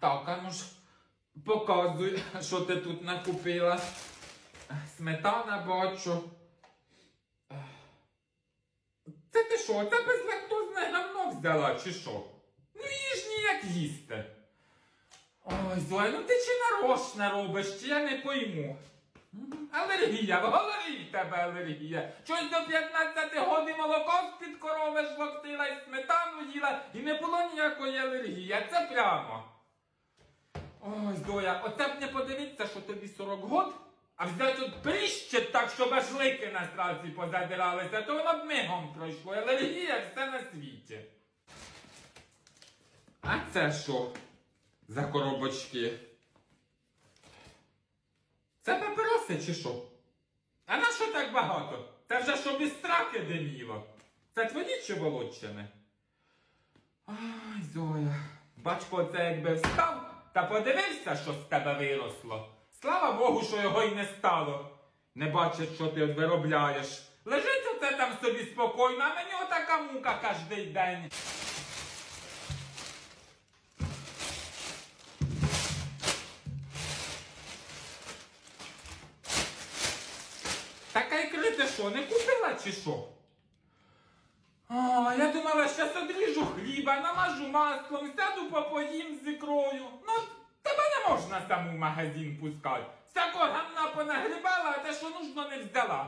Так, а ну ж показуй, що ти тут накупила. Сметана бачу. Це ти що, це безлактозне гамно взяла, чи що? Ну їж ніяк їсти. Ой, Зоя, ну ти чи нарочно робиш, чи я не пойму. Алергія, в голові в тебе алергія. Чось до 15 годин молоко з-під корови жлоктила і сметану їла, і не було ніякої алергії. Це прямо. Ой, Зоя, оце б не подивитися, що тобі 40 год, а взяти от пріщить так, щоб аж лики на страці позадиралися, то воно б мигом пройшло. Алергія все на світі. А це що за коробочки? Це папироси чи що? А на що так багато? Це вже щоб і страки диміло. Це твої чи володчини? Ай, Зоя. Батько це якби встав та подивився, що з тебе виросло. Слава Богу, що його й не стало. Не бачить, що ти виробляєш. Лежить оце там собі спокійно, а мені отака мука кожний день. Така ікри ти що, не купила чи що? А, я думала, щас одріжу хліба, намажу маслом, сяду попоїм з ікрою. Ну, можна саму магазин пускати. Всякого гамна понагрібала, а те, що нужно, не взяла.